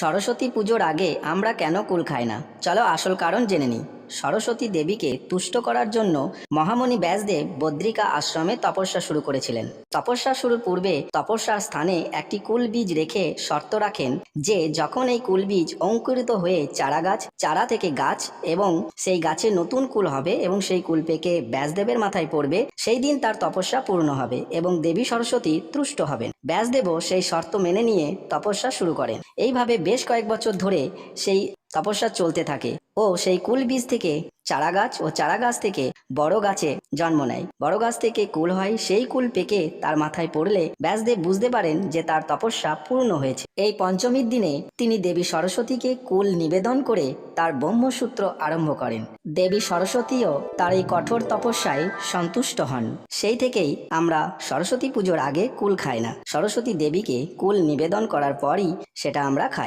সরস্বতী পুজোর আগে আমরা কেন কুল খাই না? চলো আসল কারণ জেনে নিই। সরস্বতী দেবীকে তুষ্ট করার জন্য মহামণি ব্যাসদেব বদ্রিকা আশ্রমে তপস্যা শুরু করেছিলেন। তপস্যা শুরুর পূর্বে তপস্যার স্থানে একটি কুল বীজ রেখে শর্ত রাখেন যে যখন এই কুল বীজ অঙ্কুরিত হয়ে চারা গাছ, চারা থেকে গাছ এবং সেই গাছে নতুন কুল হবে এবং সেই কুল পেকে ব্যাসদেবের মাথায় পড়বে, সেই দিন তার তপস্যা পূর্ণ হবে এবং দেবী সরস্বতী তুষ্ট হবেন। ব্যাসদেবও সেই শর্ত মেনে নিয়ে তপস্যা শুরু করেন। এইভাবে বেশ কয়েক বছর ধরে সেই তপস্যা চলতে থাকে। ও সেই কুল বীজ থেকে চারা গাছ ও চারা গাছ থেকে বড় গাছে জন্ম নেয়। বড় গাছ থেকে কুল হয়, সেই কুল পেকে তার মাথায় পড়লে ব্যাসদেব বুঝতে পারেন যে তার তপস্যা পূর্ণ হয়েছে। এই পঞ্চমীর দিনে তিনি দেবী সরস্বতীকে কুল নিবেদন করে তার ব্রহ্মসূত্র আরম্ভ করেন। দেবী সরস্বতীও তার এই কঠোর তপস্যায় সন্তুষ্ট হন। সেই থেকেই আমরা সরস্বতী পুজোর আগে কুল খাই না। সরস্বতী দেবীকে কুল নিবেদন করার পরই সেটা আমরা খাই।